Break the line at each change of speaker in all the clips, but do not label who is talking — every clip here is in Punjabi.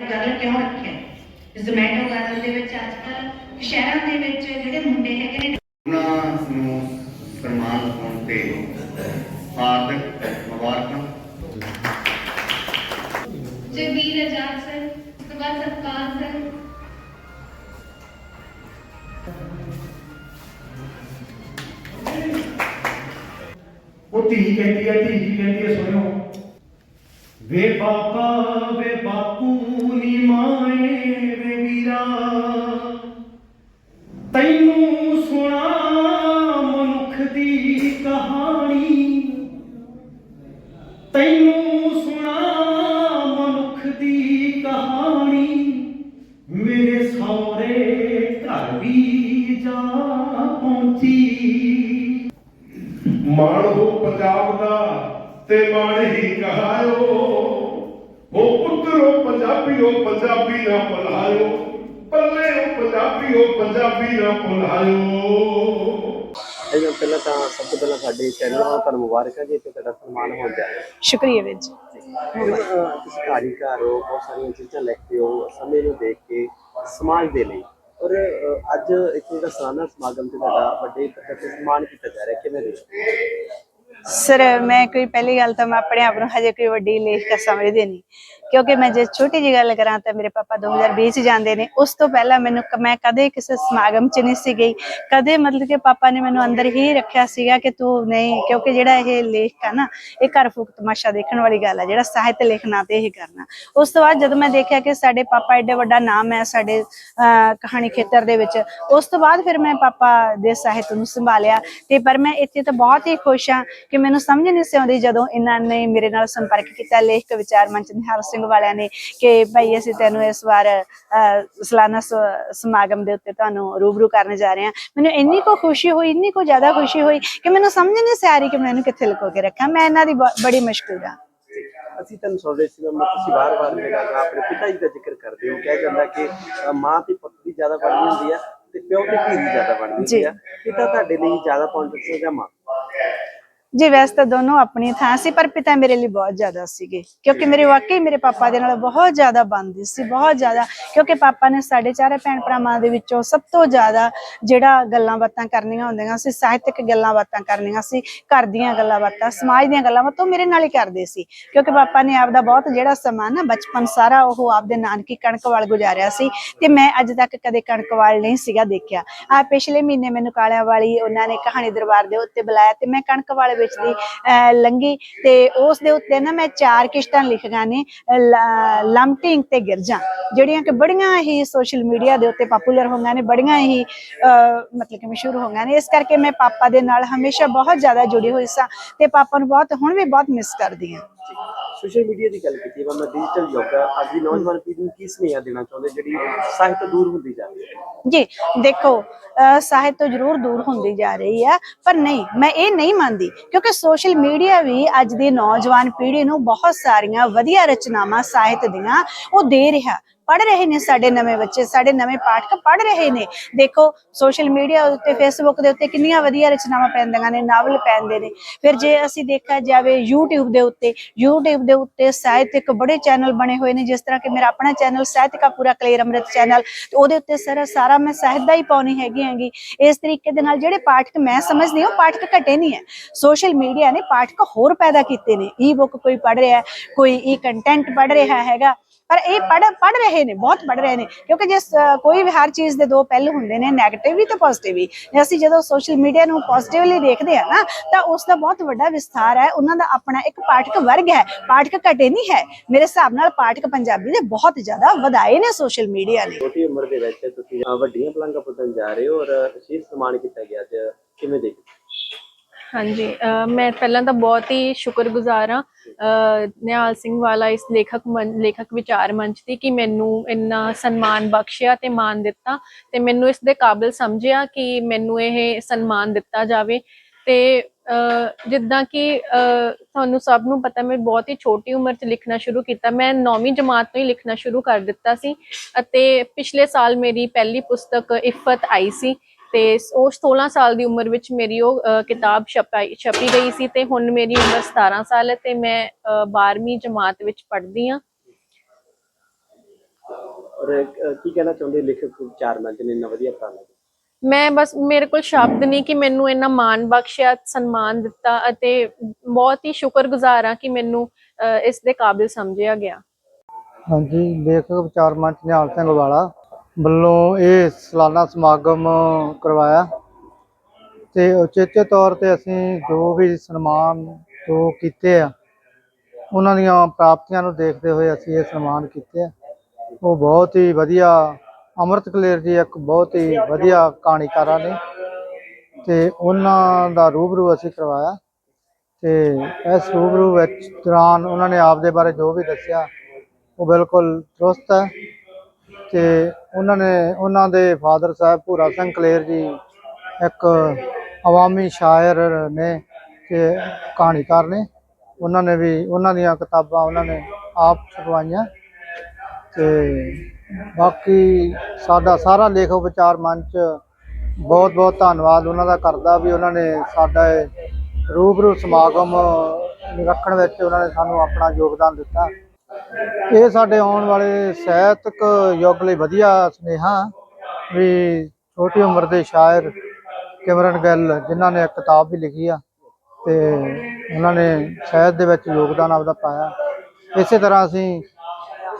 ਗੱਲ ਕਿਉਂ ਰੱਖਿਆ? ਜ਼ੋਮੈਟੋ ਕਾਰਨ ਦੇ ਵਿੱਚ ਅੱਜ ਕੱਲ੍ਹ ਸ਼ਹਿਰਾਂ ਦੇ ਵਿੱਚ ਜਿਹੜੇ ਮੁੰਡੇ ਹੈਗੇ ਨੇ
ਉਹਨਾਂ ਨੂੰ ਸਨਮਾਨ ਹੋਣ ਤੇ ਹਾਰਦਿਕ ਮੁਬਾਰਕਾਂ।
ਜਗੀਰ ਆਜ਼ਾਦ ਸਰ ਉਸ ਤੋਂ ਬਾਅਦ ਸਤਪਾਲ ਸਰ।
ਉਹ ਧੀ ਕਹਿੰਦੀ ਹੈ ਧੀ ਜੀ ਕਹਿੰਦੀ ਹੈ ਸੁਣਿਓ। ਵੇ ਬਾਪਾ ਵੇ ਬਾਪੂ ਨੀ ਮਾਏ, ਵੇ ਵੀਰਾ। ਤੈਨੂੰ ਸੁਣਾ ਮਨੁੱਖ ਦੀ ਕਹਾਣੀ। ਤੈਨੂੰ ਸੁਣਾ ਮਨੁੱਖ ਦੀ ਕਹਾਣੀ। ਮੇਰੇ ਸਹੁਰੇ ਘਰ ਵੀ ਜਾ ਪਹੁੰਚੀ।
ਮਾਣ ਹੋ ਪੰਜਾਬ ਦਾ ਤੇ ਮਾਣ ਹੀ ਕਹਾਇਓ। ਉਹ ਪੁੱਤਰੋ ਪੰਜਾਬੀਓ ਪੰਜਾਬੀ ਨਾ ਭੁਲਾਇਓ ਪੱਲੇ ਉਹ ਪੰਜਾਬੀਓ ਪੰਜਾਬੀ ਨਾ ਭੁਲਾਇਓ।
ਇਹ ਪਹਿਲਾਂ ਤਾਂ ਸਭ ਤੋਂ ਪਹਿਲਾਂ ਸਾਡੇ ਚੈਨਲ ਨੂੰ ਤੁਹਾਨੂੰ ਮੁਬਾਰਕਾਂ ਜੀ ਤੇ ਤੁਹਾਡਾ ਸਨਮਾਨ ਹੋ ਜਾਏ
ਸ਼ੁਕਰੀਆ ਵੀਰ ਜੀ।
ਤੁਸੀਂ ਕਾਰੀਗਰ ਹੋ ਬਹੁਤ ਸਾਰੀਆਂ ਚੀਜ਼ਾਂ ਲਿਖਦੇ ਹੋ ਸਮੇਂ ਨੂੰ ਦੇਖ ਕੇ ਸਮਾਜ ਦੇ ਲਈ। ਔਰ ਅੱਜ ਇੱਥੇ ਜਿਹੜਾ ਸਾਲਾਨਾ ਸਮਾਗਮ ਤੇ ਤੁਹਾਡਾ ਵੱਡੇ ਪੱਧਰ ਤੇ ਸਨਮਾਨ ਕੀਤਾ ਜਾ ਰਿਹਾ ਕਿਵੇਂ ਦੇ
ਸਰ ਮੈਂ ਕੋਈ ਪਹਿਲੀ ਗੱਲ ਤਾਂ ਮੈਂ ਆਪਣੇ ਆਪ ਨੂੰ ਹਜੇ ਕੋਈ ਵੱਡੀ ਲੇਖਕ ਸਮਝਦੀ ਨਹੀਂ। ਕਿਉਂਕਿ ਮੈਂ ਜੇ ਛੋਟੀ ਜਿਹੀ ਗੱਲ ਕਰਾਂ ਤਾਂ ਮੇਰੇ ਪਾਪਾ 2020 ਚ ਜਾਂਦੇ ਨੇ। ਉਸ ਤੋਂ ਪਹਿਲਾਂ ਮੈਨੂੰ ਮੈਂ ਕਦੇ ਕਿਸੇ ਸਮਾਗਮ ਚ ਨਹੀਂ ਸੀ ਗਈ। ਕਦੇ ਮਤਲਬ ਕਿ ਪਾਪਾ ਨੇ ਮੈਨੂੰ ਅੰਦਰ ਹੀ ਰੱਖਿਆ ਸੀਗਾ ਕਿ ਤੂੰ ਨਹੀਂ ਕਿਉਂਕਿ ਜਿਹੜਾ ਇਹ ਲੇਖ ਆ ਨਾ ਇਹ ਘਰ ਫੂਕ ਤਮਾਸ਼ਾ ਦੇਖਣ ਵਾਲੀ ਗੱਲ ਆ ਜਿਹੜਾ ਸਾਹਿਤ ਲਿਖਣਾ ਤੇ ਇਹ ਕਰਨਾ। ਉਸ ਤੋਂ ਬਾਅਦ ਜਦੋਂ ਮੈਂ ਦੇਖਿਆ ਕਿ ਸਾਡੇ ਪਾਪਾ ਐਡੇ ਵੱਡਾ ਨਾਮ ਹੈ ਸਾਡੇ ਅਹ, ਕਹਾਣੀ ਖੇਤਰ ਦੇ ਵਿੱਚ ਉਸ ਤੋਂ ਬਾਅਦ ਫਿਰ ਮੈਂ ਪਾਪਾ ਦੇ ਸਾਹਿਤ ਨੂੰ ਸੰਭਾਲਿਆ। ਤੇ ਪਰ ਮੈਂ ਇੱਥੇ ਤਾਂ ਬਹੁਤ ਹੀ ਖੁਸ਼ ਹਾਂ ਕਿ ਮੈਨੂੰ ਸਮਝ ਨਹੀਂ ਸੀ ਆਉਂਦੀ ਜਦੋਂ ਇਹਨਾਂ ਨੇ ਮੇਰੇ ਨਾਲ ਸੰਪਰਕ ਕੀਤਾ ਲੇਖਕ ਵਿਚਾਰ ਮੰਚ ਨਿਹਾਲ ਸਿੰਘ ਵਾਲਿਆਂ ਨੇ ਕਿ ਭਾਈ ਅਸੀਂ ਤੈਨੂੰ ਇਸ ਵਾਰ ਸਾਲਾਨਾ ਸਮਾਗਮ ਦੇ ਉੱਤੇ ਤੁਹਾਨੂੰ ਰੂਬਰੂ ਕਰਨ ਜਾ ਰਹੇ ਹਾਂ। ਮੈਨੂੰ ਇੰਨੀ ਕੋ ਖੁਸ਼ੀ ਹੋਈ ਇੰਨੀ ਕੋ ਜ਼ਿਆਦਾ ਖੁਸ਼ੀ ਹੋਈ ਕਿ ਮੈਨੂੰ ਸਮਝ ਨਹੀਂ ਸੀ ਆ ਰਹੀ ਕਿ ਮੈਂ ਇਹਨੂੰ ਕਿੱਥੇ ਲੁਕੋ ਕੇ ਰੱਖਾਂ। ਮੈਂ ਇਹਨਾਂ ਦੀ ਬੜੀ ਮਸ਼ਕੂਰ ਹਾਂ।
ਅਸੀਂ ਤੁਹਾਨੂੰ ਸੁਣ ਰਹੇ ਸੀ ਮੈਂ ਤੁਸੀਂ ਵਾਰ-ਵਾਰ ਮੇਰਾ ਆਪਣੇ ਪਿਤਾ ਜੀ ਦਾ ਜ਼ਿਕਰ ਕਰਦੇ ਹੋ। ਕਿਹਾ ਜਾਂਦਾ ਕਿ ਮਾਂ ਤੇ ਪੁੱਤ ਦੀ ਜ਼ਿਆਦਾ ਬਣਦੀ ਹੁੰਦੀ ਆ ਤੇ ਪਿਓ ਤੇ ਧੀ ਦੀ ਜ਼ਿਆਦਾ ਬਣਦੀ। ਹੁੰਦੀ ਆ। ਪਿਤਾ ਤੁਹਾਡੇ ਲਈ ਜ਼ਿਆਦਾ ਪਹੁੰਚਦਾ ਜਾਂ ਮਾਂ?
ਜੀ ਵੈਸੇ ਤਾਂ ਦੋਨੋਂ ਆਪਣੀ ਥਾਂ ਸੀ, ਪਰ ਪਿਤਾ ਮੇਰੇ ਲਈ ਬਹੁਤ ਜ਼ਿਆਦਾ ਸੀਗੇ। ਕਿਉਂਕਿ ਮੇਰੇ ਵਾਕਈ ਮੇਰੇ ਪਾਪਾ ਦੇ ਨਾਲ ਬਹੁਤ ਜ਼ਿਆਦਾ ਬਣਦੀ ਸੀ, ਬਹੁਤ ਜ਼ਿਆਦਾ। ਕਿਉਂਕਿ ਪਾਪਾ ਨੇ ਸਾਡੇ ਚਾਰੇ ਭੈਣ ਭਰਾਵਾਂ ਦੇ ਵਿੱਚੋਂ ਸਭ ਤੋਂ ਜ਼ਿਆਦਾ ਜਿਹੜਾ ਗੱਲਾਂ ਬਾਤਾਂ ਕਰਨੀਆਂ ਹੁੰਦੀਆਂ ਸੀ, ਸਾਹਿਤਕ ਗੱਲਾਂ ਬਾਤਾਂ ਕਰਨੀਆਂ ਸੀ, ਘਰ ਦੀਆਂ ਗੱਲਾਂ ਬਾਤਾਂ, ਸਮਾਜ ਦੀਆਂ ਗੱਲਾਂ ਬਾਤਾਂ, ਉਹ ਮੇਰੇ ਨਾਲ ਹੀ ਕਰਦੇ ਸੀ। ਕਿਉਂਕਿ ਪਾਪਾ ਨੇ ਆਪਦਾ ਬਹੁਤ ਜਿਹੜਾ ਸਮਾਂ ਨਾ, ਬਚਪਨ ਸਾਰਾ ਉਹ ਆਪਦੇ ਨਾਨਕੀ ਕਣਕ ਵਾਲ ਗੁਜ਼ਾਰਿਆ ਸੀ, ਤੇ ਮੈਂ ਅੱਜ ਤੱਕ ਕਦੇ ਕਣਕ ਵਾਲ ਨਹੀਂ ਸੀਗਾ ਦੇਖਿਆ। ਆ ਪਿਛਲੇ ਮਹੀਨੇ ਮੈਨੂੰ ਕਾਲਿਆਂ ਵਾਲੀ ਉਹਨਾਂ ਨੇ ਕਹਾਣੀ ਦਰਬਾਰ ਦੇ ਉੱਤੇ ਬੁਲਾਇਆ, ਤੇ ਮੈਂ ਕਣਕ ਵਾਲੇ ਵਿੱਚ ਦੀ ਲੰਗੀ ਤੇ ਉਸ ਦੇ ਉੱਤੇ ਨਾ ਮੈਂ ਚਾਰ ਕਿਸ਼ਤਾਂ ਲਿਖੀਆਂ ਨੇ ਅਹ, ਤੇ ਗਿਰਜਾਂ ਜਿਹੜੀਆਂ ਕਿ ਬੜੀਆਂ ਹੀ ਸੋਸ਼ਲ ਮੀਡੀਆ ਦੇ ਉੱਤੇ ਪਪੂਲਰ ਹੋਈਆਂ ਨੇ ਬੜੀਆਂ ਹੀ ਅਹ, ਮਤਲਬ ਕਿ ਮਸ਼ਹੂਰ ਹੋਈਆਂ ਨੇ। ਇਸ ਕਰਕੇ ਮੈਂ ਪਾਪਾ ਦੇ ਨਾਲ ਹਮੇਸ਼ਾ ਬਹੁਤ ਜ਼ਿਆਦਾ ਜੁੜੀ ਹੋਈ ਸਾਂ ਤੇ ਪਾਪਾ ਨੂੰ ਬਹੁਤ ਹੁਣ ਵੀ ਬਹੁਤ ਮਿਸ ਕਰਦੀ ਹਾਂ।
ਸੋਸ਼ਲ ਮੀਡੀਆ ਦੀ ਗੱਲ ਕੀਤੀ ਵਾ ਮੈਂ ਡਿਜੀਟਲ ਯੁੱਗ ਅੱਜ ਦੀ ਨੌਜਵਾਨ ਪੀੜ੍ਹੀ ਨੂੰ ਕੀ ਸੁਨੇਹਾ ਦੇਣਾ ਚਾਹੁੰਦੇ, ਜਿਹੜੀ ਸਾਹਿਤ ਤੋਂ ਦੂਰ ਹੁੰਦੀ ਜਾ ਰਹੀ ਹੈ?
ਜੀ, ਦੇਖੋ ਸਾਹਿਤ ਤੋਂ ਜ਼ਰੂਰ ਦੂਰ ਹੁੰਦੀ ਜਾ ਰਹੀ ਹੈ, ਪਰ ਨਹੀਂ, ਮੈਂ ਇਹ ਨਹੀਂ ਮੰਨਦੀ, ਕਿਉਂਕਿ ਸੋਸ਼ਲ ਮੀਡੀਆ ਵੀ ਅੱਜ ਦੀ ਨੌਜਵਾਨ ਪੀੜ੍ਹੀ ਨੂੰ ਬਹੁਤ ਸਾਰੀਆਂ ਵਧੀਆ ਰਚਨਾਵਾਂ ਸਾਹਿਤ ਦੀਆਂ ਉਹ ਦੇ ਰਿਹਾ। ਪੜ ਰਹੇ ਨੇ ਸਾਡੇ ਨਵੇਂ ਬੱਚੇ, ਸਾਡੇ ਨਵੇਂ ਪਾਠਕ ਪੜ ਰਹੇ ਨੇ। ਦੇਖੋ ਸੋਸ਼ਲ ਮੀਡੀਆ ਉੱਤੇ ਫੇਸਬੁੱਕ ਦੇ ਉੱਤੇ ਕਿੰਨੀਆਂ ਵਧੀਆ ਰਚਨਾਵਾਂ ਪੈਂਦੀਆਂ ਨੇ ਨਾਵਲ ਪੈਂਦੇ ਨੇ। ਫਿਰ ਜੇ ਅਸੀਂ ਦੇਖਿਆ ਜਾਵੇ YouTube ਦੇ ਉੱਤੇ, YouTube ਦੇ ਉੱਤੇ ਸਾਹਿਤਿਕ ਬੜੇ ਚੈਨਲ ਬਣੇ ਹੋਏ ਨੇ, ਜਿਸ ਤਰ੍ਹਾਂ ਕਿ ਮੇਰਾ ਆਪਣਾ ਚੈਨਲ ਸਾਹਿਤਿਕਾ ਪੂਰਾ ਕਲੇਰ ਅੰਮ੍ਰਿਤ ਚੈਨਲ ਤੇ ਉਹਦੇ ਉੱਤੇ ਸਰ ਸਾਰਾ ਮੈਂ ਸਾਹਿਤ ਦਾ ਹੀ ਪਾਉਣੀ ਹੈਗੀ ਹੈਗੀ। ਇਸ ਤਰੀਕੇ ਦੇ ਨਾਲ ਜਿਹੜੇ ਪਾਠਕ ਮੈਂ ਸਮਝਦੀ ਹਾਂ, ਉਹ ਪਾਠਕ ਘਟੇ ਨਹੀਂ ਹੈ। ਸੋਸ਼ਲ ਮੀਡੀਆ ਨੇ ਪਾਠਕ ਹੋਰ ਪੈਦਾ ਕੀਤੇ ਨੇ। ਈ ਬੁੱਕ ਕੋਈ ਪੜ ਰਿਹਾ, ਕੋਈ ਈ ਕੰਟੈਂਟ ਪੜ ਰਿਹਾ ਹੈਗਾ, ਪਰ ਇਹ ਪੜ ਪੜ ਰਹੇ ਨੇ, ਬਹੁਤ ਪੜ ਰਹੇ ਨੇ। ਕਿਉਂਕਿ ਜੇ ਕੋਈ ਵੀ ਹਰ ਚੀਜ਼ ਦੇ ਦੋ ਪਹਿਲੂ ਹੁੰਦੇ ਨੇ 네ਗੇਟਿਵ ਵੀ ਤੇ ਪੋਜ਼ਿਟਿਵ ਵੀ। ਅਸੀਂ ਜਦੋਂ ਸੋਸ਼ਲ ਮੀਡੀਆ ਨੂੰ ਪੋਜ਼ਿਟਿਵਲੀ ਦੇਖਦੇ ਆ ਨਾ, ਤਾਂ ਉਸ ਦਾ ਬਹੁਤ ਵੱਡਾ ਵਿਸਥਾਰ ਹੈ। ਉਹਨਾਂ ਦਾ ਆਪਣਾ ਇੱਕ ਪਾਠਕ ਵਰਗ ਹੈ। ਪਾਠਕ ਘਟੇ ਨਹੀਂ ਹੈ। ਮੇਰੇ ਹਿਸਾਬ ਨਾਲ ਪਾਠਕ ਪੰਜਾਬੀ ਦੇ ਬਹੁਤ ਜ਼ਿਆਦਾ ਵਧਾਏ ਨੇ ਸੋਸ਼ਲ ਮੀਡੀਆ ਨੇ।
ਛੋਟੀ ਉਮਰ ਦੇ ਵਿੱਚ ਤੁਸੀਂ ਵੱਡੀਆਂ ਪਲੰਘਾਂ ਪੁੱਟਣ ਜਾ ਰਹੇ ਹੋ ਔਰ ਵਿਸ਼ੇਸ਼ ਸਨਮਾਨ ਕੀਤਾ ਗਿਆ ਅੱਜ। ਕਿਵੇਂ ਦੇਖਦੇ
ਹਾਂਜੀ ਅਹ ਮੈਂ ਪਹਿਲਾਂ ਤਾਂ ਬਹੁਤ ਹੀ ਸ਼ੁਕਰਗੁਜ਼ਾਰ ਹਾਂ ਅਹ ਨਿਹਾਲ ਸਿੰਘ ਵਾਲਾ ਇਸ ਲੇਖਕ ਮੰ- ਲੇਖਕ ਵਿਚਾਰ ਮੰਚ ਦੀ ਕਿ ਮੈਨੂੰ ਇੰਨਾ ਸਨਮਾਨ ਬਖਸ਼ਿਆ ਤੇ ਮਾਣ ਦਿੱਤਾ ਤੇ ਮੈਨੂੰ ਇਸ ਦੇ ਕਾਬਿਲ ਸਮਝਿਆ ਕਿ ਮੈਨੂੰ ਇਹ ਸਨਮਾਨ ਦਿੱਤਾ ਜਾਵੇ ਤੇ ਅਹ ਜਿੱਦਾਂ ਕਿ ਅਹ ਤੁਹਾਨੂੰ ਸਭ ਨੂੰ ਪਤਾ ਮੈਂ ਬਹੁਤ ਹੀ ਛੋਟੀ ਉਮਰ 'ਚ ਲਿਖਣਾ ਸ਼ੁਰੂ ਕੀਤਾ, ਮੈਂ 9ਵੀਂ ਜਮਾਤ ਤੋਂ ਹੀ ਲਿਖਣਾ ਸ਼ੁਰੂ ਕਰ ਦਿੱਤਾ ਸੀ ਅਤੇ ਪਿਛਲੇ ਸਾਲ ਮੇਰੀ ਪਹਿਲੀ ਪੁਸਤਕ ਇਫਤ ਆਈ ਸੀ ਤੇ ਉਹ 16 ਸਾਲ ਦੀ ਉਮਰ ਵਿੱਚ ਮੇਰੀ ਉਹ ਕਿਤਾਬ ਛਪਾਈ ਛਪੀ ਗਈ ਸੀ ਤੇ ਹੁਣ ਮੇਰੀ ਉਮਰ 17 ਸਾਲ ਹੈ ਤੇ ਮੈਂ 12ਵੀਂ ਜਮਾਤ ਵਿੱਚ ਪੜ੍ਹਦੀ ਹਾਂ।
ਔਰ ਕੀ ਕਹਿਣਾ ਚਾਹੁੰਦੇ ਲੇਖਕ ਵਿਚਾਰ ਮੰਚ ਨੇ ਇੰਨਾ ਵਧੀਆ ਕੀਤਾ
ਮੈਂ ਬਸ ਮੇਰੇ ਕੋਲ ਸ਼ਬਦ ਨਹੀਂ ਕਿ ਮੈਨੂੰ ਇੰਨਾ ਮਾਣ ਬਖਸ਼ਿਆ ਸਨਮਾਨ ਦਿੱਤਾ ਅਤੇ ਬਹੁਤ ਹੀ ਸ਼ੁਕਰਗੁਜ਼ਾਰ ਹਾਂ ਕਿ ਮੈਨੂੰ ਇਸ ਦੇ ਕਾਬਿਲ ਸਮਝਿਆ ਗਿਆ।
ਹਾਂਜੀ ਲੇਖਕ ਵਿਚਾਰ ਮੰਚ ਨਿਹਾਲ ਸਿੰਘ ਵਾਲਾ। ਵੱਲੋਂ ਇਹ ਸਾਲਾਨਾ ਸਮਾਗਮ ਕਰਵਾਇਆ ਤੇ ਉਚੇਚੇ ਤੌਰ ਤੇ ਅਸੀਂ ਜੋ ਵੀ ਸਨਮਾਨ ਜੋ ਕੀਤੇ ਆ, ਉਹਨਾਂ ਦੀਆਂ ਪ੍ਰਾਪਤੀਆਂ ਨੂੰ ਦੇਖਦੇ ਹੋਏ ਅਸੀਂ ਇਹ ਸਨਮਾਨ ਕੀਤੇ ਆ। ਉਹ ਬਹੁਤ ਹੀ ਵਧੀਆ, ਅੰਮ੍ਰਿਤ ਕਲੇਰ ਜੀ ਇੱਕ ਬਹੁਤ ਹੀ ਵਧੀਆ ਕਹਾਣੀਕਾਰਾ ਨੇ ਤੇ ਉਹਨਾਂ ਦਾ ਰੂਬਰੂ ਅਸੀਂ ਕਰਵਾਇਆ ਤੇ ਇਸ ਰੂਬਰੂ ਵਿੱਚ ਦੌਰਾਨ ਉਹਨਾਂ ਨੇ ਆਪ ਦੇ ਬਾਰੇ ਜੋ ਵੀ ਦੱਸਿਆ, ਉਹ ਬਿਲਕੁਲ ਦਰੁਸਤ ਹੈ। ਤੇ ਉਹਨਾਂ ਨੇ, ਉਹਨਾਂ ਦੇ ਫਾਦਰ ਸਾਹਿਬ ਭੂਰਾ ਸਿੰਘ ਕਲੇਰ ਜੀ ਇੱਕ ਆਵਾਮੀ ਸ਼ਾਇਰ ਨੇ ਤੇ ਕਹਾਣੀਕਾਰ ਨੇ। ਉਹਨਾਂ ਨੇ ਵੀ, ਉਹਨਾਂ ਦੀਆਂ ਕਿਤਾਬਾਂ ਉਹਨਾਂ ਨੇ ਆਪ ਛਪਵਾਈਆਂ। ਤੇ ਬਾਕੀ ਸਾਡਾ ਸਾਰਾ ਲੇਖਕ ਵਿਚਾਰ ਮੰਚ ਬਹੁਤ ਬਹੁਤ ਧੰਨਵਾਦ ਉਹਨਾਂ ਦਾ ਕਰਦਾ ਵੀ ਉਹਨਾਂ ਨੇ ਸਾਡਾ ਇਹ ਰੂਬਰੂ ਸਮਾਗਮ ਰੱਖਣ ਵਿੱਚ ਉਹਨਾਂ ਨੇ ਸਾਨੂੰ ਆਪਣਾ ਯੋਗਦਾਨ ਦਿੱਤਾ। ਇਹ ਸਾਡੇ ਆਉਣ ਵਾਲੇ ਸਾਹਿਤਕ ਯੁੱਗ ਲਈ ਵਧੀਆ ਸੁਨੇਹਾ ਵੀ ਛੋਟੀ ਉਮਰ ਦੇ ਸ਼ਾਇਰ ਕਿਮਰਨ ਗਿੱਲ, ਜਿਨ੍ਹਾਂ ਨੇ ਕਿਤਾਬ ਵੀ ਲਿਖੀ ਆ ਤੇ ਉਹਨਾਂ ਨੇ ਸਾਹਿਤ ਦੇ ਵਿੱਚ ਯੋਗਦਾਨ ਆਪਦਾ ਪਾਇਆ। ਇਸੇ ਤਰ੍ਹਾਂ ਅਸੀਂ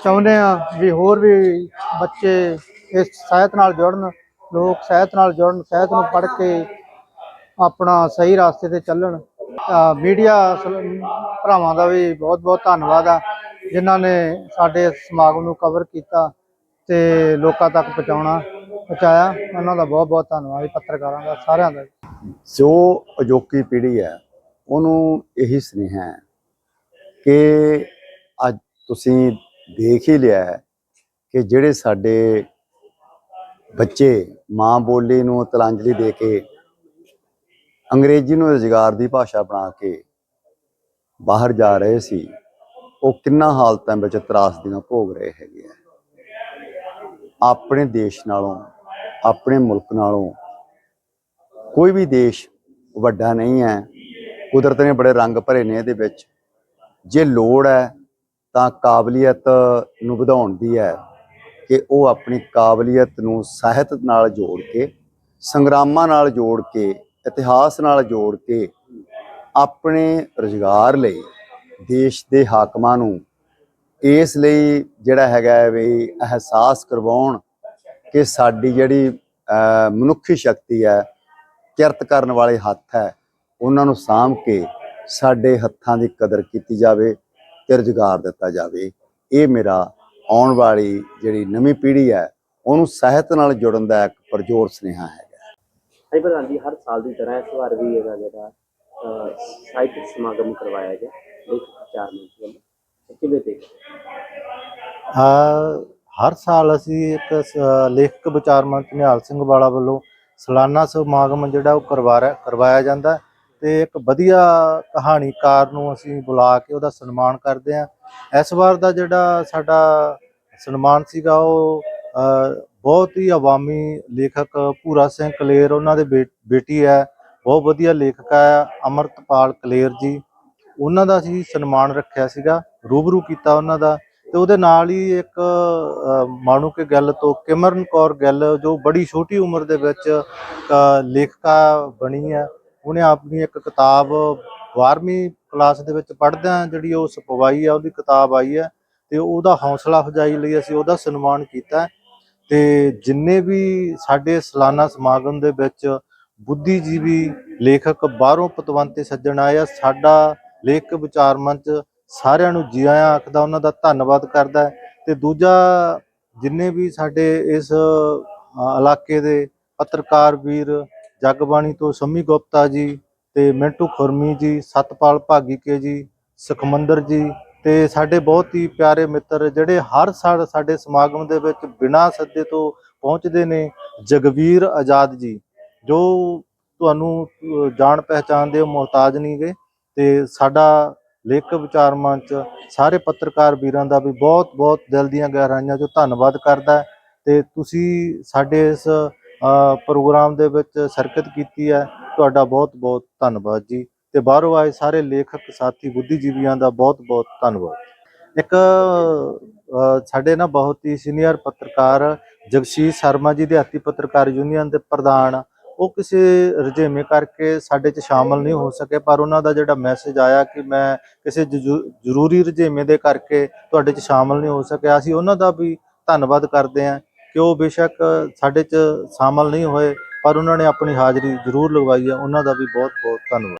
ਚਾਹੁੰਦੇ ਆ ਵੀ ਹੋਰ ਵੀ ਬੱਚੇ ਇਸ ਸਾਹਿਤ ਨਾਲ ਜੁੜਨ, ਲੋਕ ਸਾਹਿਤ ਨਾਲ ਜੁੜਨ, ਸਾਹਿਤ ਨੂੰ ਪੜ੍ਹ ਕੇ ਆਪਣਾ ਸਹੀ ਰਸਤੇ ਤੇ ਚੱਲਣ। ਮੀਡੀਆ ਭਰਾਵਾਂ ਦਾ ਵੀ ਬਹੁਤ ਬਹੁਤ ਧੰਨਵਾਦ ਆ। ਜਿਨ੍ਹਾਂ ਨੇ ਸਾਡੇ ਸਮਾਗਮ ਨੂੰ ਕਵਰ ਕੀਤਾ ਤੇ ਲੋਕਾਂ ਤੱਕ ਪਹੁੰਚਾਉਣਾ, ਪਹੁੰਚਾਇਆ, ਉਹਨਾਂ ਦਾ ਬਹੁਤ ਬਹੁਤ ਧੰਨਵਾਦ ਪੱਤਰਕਾਰਾਂ ਦਾ, ਸਾਰਿਆਂ ਦਾ
ਜੋ ਅਜੋਕੀ ਪੀੜ੍ਹੀ ਹੈ, ਉਹਨੂੰ ਇਹੀ ਸੁਨੇਹਾ ਹੈ ਕਿ ਅੱਜ ਤੁਸੀਂ ਦੇਖ ਹੀ ਲਿਆ ਹੈ ਕਿ ਜਿਹੜੇ ਸਾਡੇ ਬੱਚੇ ਮਾਂ ਬੋਲੀ ਨੂੰ ਤਲਾਂਜਲੀ ਦੇ ਕੇ, ਅੰਗਰੇਜ਼ੀ ਨੂੰ ਰੁਜ਼ਗਾਰ ਦੀ ਭਾਸ਼ਾ ਬਣਾ ਕੇ ਬਾਹਰ ਜਾ ਰਹੇ ਸੀ ਉਹ ਕਿੰਨਾ ਹਾਲਤਾਂ ਵਿੱਚ ਤਰਾਸਦੀਆਂ ਭੋਗ ਰਹੇ ਹੈਗੇ ਆ। ਆਪਣੇ ਦੇਸ਼ ਨਾਲੋਂ, ਆਪਣੇ ਮੁਲਕ ਨਾਲੋਂ ਕੋਈ ਵੀ ਦੇਸ਼ ਵੱਡਾ ਨਹੀਂ ਹੈ। ਕੁਦਰਤ ਨੇ ਬੜੇ ਰੰਗ ਭਰੇ ਨੇ ਇਹਦੇ ਵਿੱਚ। ਜੇ ਲੋੜ ਹੈ ਤਾਂ ਕਾਬਲੀਅਤ ਨੂੰ ਵਧਾਉਣ ਦੀ ਹੈ ਕਿ ਉਹ ਆਪਣੀ ਕਾਬਲੀਅਤ ਨੂੰ ਸਾਹਿਤ ਨਾਲ ਜੋੜ ਕੇ, ਸੰਗਰਾਮਾਂ ਨਾਲ ਜੋੜ ਕੇ, ਇਤਿਹਾਸ ਨਾਲ ਜੋੜ ਕੇ ਆਪਣੇ ਰੁਜ਼ਗਾਰ ਲਈ ਦੇਸ਼ ਦੇ ਹਾਕਮਾਂ ਨੂੰ ਇਸ ਲਈ ਜਿਹੜਾ ਹੈਗਾ ਵੀ ਅਹਿਸਾਸ ਕਰਵਾਉਣ ਕਿ ਸਾਡੀ ਜਿਹੜੀ ਮਨੁੱਖੀ ਸ਼ਕਤੀ ਹੈ ਕਿਰਤ ਕਰਨ ਵਾਲੇ ਹੱਥ ਹੈ ਉਹਨਾਂ ਨੂੰ ਸਾਂਭ ਕੇ ਸਾਡੇ ਹੱਥਾਂ ਦੀ ਕਦਰ ਕੀਤੀ ਜਾਵੇ ਤੇ ਰੁਜ਼ਗਾਰ ਦਿੱਤਾ ਜਾਵੇ। ਇਹ ਮੇਰਾ ਆਉਣ ਵਾਲੀ ਜਿਹੜੀ ਨਵੀਂ ਪੀੜ੍ਹੀ ਹੈ ਉਹਨੂੰ ਸਾਹਿਤ ਨਾਲ ਜੁੜਨ ਦਾ ਇੱਕ ਪਰਜੋਰ ਸੁਨੇਹਾ ਹੈਗਾ।
ਹਾਂਜੀ ਪ੍ਰਧਾਨ ਜੀ ਹਰ ਸਾਲ ਦੀ ਤਰ੍ਹਾਂ ਇਸ ਵਾਰ ਵੀ ਇਹਦਾ ਜਿਹੜਾ ਅਹ, ਸਾਹਿਤਕ ਸਮਾਗਮ ਕਰਵਾਇਆ ਗਿਆ। ਲੇਖਕ ਵਿਚਾਰ ਮੰਚ ਵੱਲੋਂ ਤੇ ਕਿਵੇਂ ਦੇਖਦੇ
ਅ, ਹਰ ਸਾਲ ਅਸੀਂ ਇੱਕ ਸ- ਲੇਖਕ ਵਿਚਾਰ ਮੰਤ ਨਿਹਾਲ ਸਿੰਘ ਵਾਲਾ ਵੱਲੋਂ ਸਾਲਾਨਾ ਸਮਾਗਮ ਜਿਹੜਾ ਉਹ ਕਰਵਾ ਰਿਹਾ- ਕਰਵਾਇਆ ਜਾਂਦਾ ਹੈ ਤੇ ਇੱਕ ਵਧੀਆ ਕਹਾਣੀਕਾਰ ਨੂੰ ਅਸੀਂ ਬੁਲਾ ਕੇ ਉਹਦਾ ਸਨਮਾਨ ਕਰਦੇ ਹਾਂ। ਇਸ ਵਾਰ ਦਾ ਜਿਹੜਾ ਸਾਡਾ ਸਨਮਾਨ ਸੀਗਾ ਉਹ ਬਹੁਤ ਹੀ ਆਵਾਮੀ ਲੇਖਕ ਭੂਰਾ ਸਿੰਘ ਕਲੇਰ ਉਹਨਾਂ ਦੇ ਬੇ- ਬੇਟੀ ਹੈ। ਬਹੁਤ ਵਧੀਆ ਲੇਖਕ ਹੈ ਅਮਰਤਪਾਲ ਕਲੇਰ ਜੀ। ਉਹਨਾਂ ਦਾ ਅਸੀਂ ਸਨਮਾਨ ਰੱਖਿਆ ਸੀਗਾ, ਰੂਬਰੂ ਕੀਤਾ ਉਹਨਾਂ ਦਾ ਤੇ ਉਹਦੇ ਨਾਲ ਹੀ ਇੱਕ ਮਾਣੂ ਕੇ ਗੱਲ ਤੋਂ ਕਿਮਰਨ ਕੌਰ ਗੱਲ, ਜੋ ਬੜੀ ਛੋਟੀ ਉਮਰ ਦੇ ਵਿੱਚ ਲੇਖਕਾ ਬਣੀ ਹੈ, ਉਹਨੇ ਆਪਣੀ ਇੱਕ ਕਿਤਾਬ 12ਵੀਂ ਕਲਾਸ ਦੇ ਵਿੱਚ ਪੜ੍ਹਦਿਆਂ ਜਿਹੜੀ ਉਹ ਸਪਵਾਈ ਆ, ਉਹਦੀ ਕਿਤਾਬ ਆਈ ਹੈ ਤੇ ਉਹਦਾ ਹੌਸਲਾ ਅਫਜ਼ਾਈ ਲਈ ਅਸੀਂ ਉਹਦਾ ਸਨਮਾਨ ਕੀਤਾ ਹੈ। ਤੇ ਜਿੰਨੇ ਵੀ ਸਾਡੇ ਸਾਲਾਨਾ ਸਮਾਗਮ ਦੇ ਵਿੱਚ ਬੁੱਧੀਜੀਵੀ ਲੇਖਕ ਬਾਹਰੋਂ ਪਤਵੰਤੇ ਸੱਜਣ ਆਏ ਆ, ਸਾਡਾ ਲੇਖ ਵਿਚਾਰ ਮੰਚ ਸਾਰਿਆਂ ਨੂੰ ਜੀ ਆਇਆਂ ਆਖਦਾ, ਉਹਨਾਂ ਦਾ ਧੰਨਵਾਦ ਕਰਦਾ ਹੈ। ਤੇ ਦੂਜਾ, ਜਿੰਨੇ ਵੀ ਸਾਡੇ ਇਸ ਇਲਾਕੇ ਦੇ ਪੱਤਰਕਾਰ ਵੀਰ ਜਗਬਾਣੀ ਤੋਂ ਸੰਮੀ ਗੁਪਤਾ ਜੀ ਤੇ ਮਿੰਟੂ ਖੁਰਮੀ ਜੀ, ਸਤਪਾਲ ਭਾਗੀਕੇ ਜੀ, ਸੁਖਮੰਦਰ ਜੀ ਤੇ ਸਾਡੇ ਬਹੁਤ ਹੀ ਪਿਆਰੇ ਮਿੱਤਰ ਜਿਹੜੇ ਹਰ ਸਾਲ ਸਾਡੇ ਸਮਾਗਮ ਦੇ ਵਿੱਚ ਬਿਨਾਂ ਸੱਦੇ ਤੋਂ ਪਹੁੰਚਦੇ ਨੇ, ਜਗਵੀਰ ਆਜ਼ਾਦ ਜੀ। ਜੋ ਤੁਹਾਨੂੰ ਜਾਣ ਪਹਿਚਾਣ ਦੇ ਮੁਹਤਾਜ ਨਹੀਂ ਗੇ ਤੇ ਸਾਡਾ ਲੇਖਕ ਵਿਚਾਰ ਮੰਚ ਸਾਰੇ ਪੱਤਰਕਾਰ ਵੀਰਾਂ ਦਾ ਵੀ ਬਹੁਤ ਬਹੁਤ ਦਿਲ ਦੀਆਂ ਗਹਿਰਾਈਆਂ ਚੋਂ ਧੰਨਵਾਦ ਕਰਦਾ ਹੈ। ਤੇ ਤੁਸੀਂ ਸਾਡੇ ਇਸ ਪ੍ਰੋਗਰਾਮ ਦੇ ਵਿੱਚ ਸ਼ਿਰਕਤ ਕੀਤੀ ਹੈ। ਤੁਹਾਡਾ ਬਹੁਤ ਬਹੁਤ ਧੰਨਵਾਦ ਜੀ। ਤੇ ਬਾਹਰੋਂ ਆਏ ਸਾਰੇ ਲੇਖਕ ਸਾਥੀ, ਬੁੱਧੀਜੀਵੀਆਂ ਦਾ ਬਹੁਤ ਬਹੁਤ ਧੰਨਵਾਦ। ਇੱਕ ਸਾਡੇ ਨਾ ਬਹੁਤ ਹੀ ਸੀਨੀਅਰ ਪੱਤਰਕਾਰ ਜਗਸ਼ੀਸ਼ ਸ਼ਰਮਾ ਜੀ ਦਿਹਾਤੀ ਪੱਤਰਕਾਰ ਯੂਨੀਅਨ ਦੇ ਪ੍ਰਧਾਨ ਉਹ ਕਿਸੇ ਰੁਝੇਵੇਂ ਕਰਕੇ ਸਾਡੇ 'ਚ ਸ਼ਾਮਲ ਨਹੀਂ ਹੋ ਸਕੇ, ਪਰ ਉਹਨਾਂ ਦਾ ਜਿਹੜਾ ਮੈਸੇਜ ਆਇਆ ਕਿ ਮੈਂ ਕਿਸੇ ਜਜੂ- ਜ਼ਰੂਰੀ ਰੁਝੇਵੇਂ ਦੇ ਕਰਕੇ ਤੁਹਾਡੇ 'ਚ ਸ਼ਾਮਲ ਨਹੀਂ ਹੋ ਸਕਿਆ, ਅਸੀਂ ਉਹਨਾਂ ਦਾ ਵੀ ਧੰਨਵਾਦ ਕਰਦੇ ਹਾਂ ਕਿ ਉਹ ਬੇਸ਼ੱਕ ਸਾਡੇ 'ਚ ਸ਼ਾਮਲ ਨਹੀਂ ਹੋਏ, ਪਰ ਉਹਨਾਂ ਨੇ ਆਪਣੀ ਹਾਜ਼ਰੀ ਜ਼ਰੂਰ ਲਗਵਾਈ ਹੈ, ਉਹਨਾਂ ਦਾ ਵੀ ਬਹੁਤ ਬਹੁਤ ਧੰਨਵਾਦ।